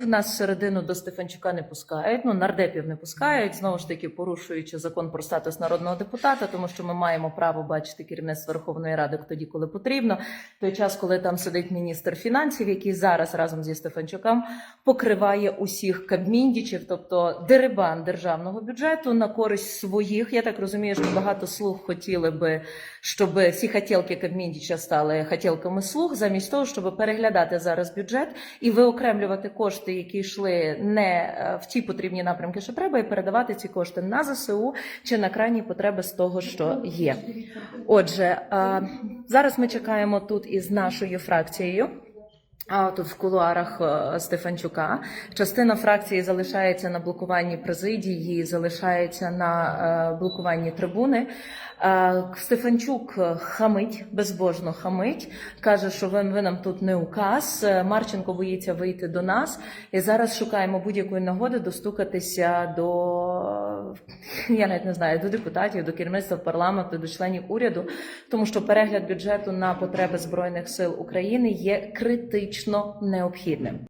Нас всередину до Стефанчука не пускають, ну нардепів не пускають, знову ж таки порушуючи закон про статус народного депутата, тому що ми маємо право бачити керівництво Верховної Ради тоді, коли потрібно. В той час, коли там сидить міністр фінансів, який зараз разом зі Стефанчуком покриває усіх кабміндічів, тобто дерибан державного бюджету на користь своїх. Я так розумію, що багато слуг хотіли би, щоб всі хотілки Кабміндіча стали хотілками слуг, замість того, щоб переглядати зараз бюджет і виокремлювати кошти, які йшли не е, в ті потрібні напрямки, що треба, і передавати ці кошти на ЗСУ чи на крайні потреби з того, що є. Отже, зараз ми чекаємо тут із нашою фракцією. А тут в кулуарах е, Стефанчука. Частина фракції залишається на блокуванні президії, залишається на е, блокуванні трибуни. Е, Стефанчук хамить, безбожно хамить, каже, що ви, ви нам тут не указ. Марченко боїться вийти до нас, і зараз шукаємо будь-якої нагоди достукатися до я навіть не знаю, до депутатів, до керівництва парламенту, до членів уряду, тому що перегляд бюджету на потреби збройних сил України є критично необхідним.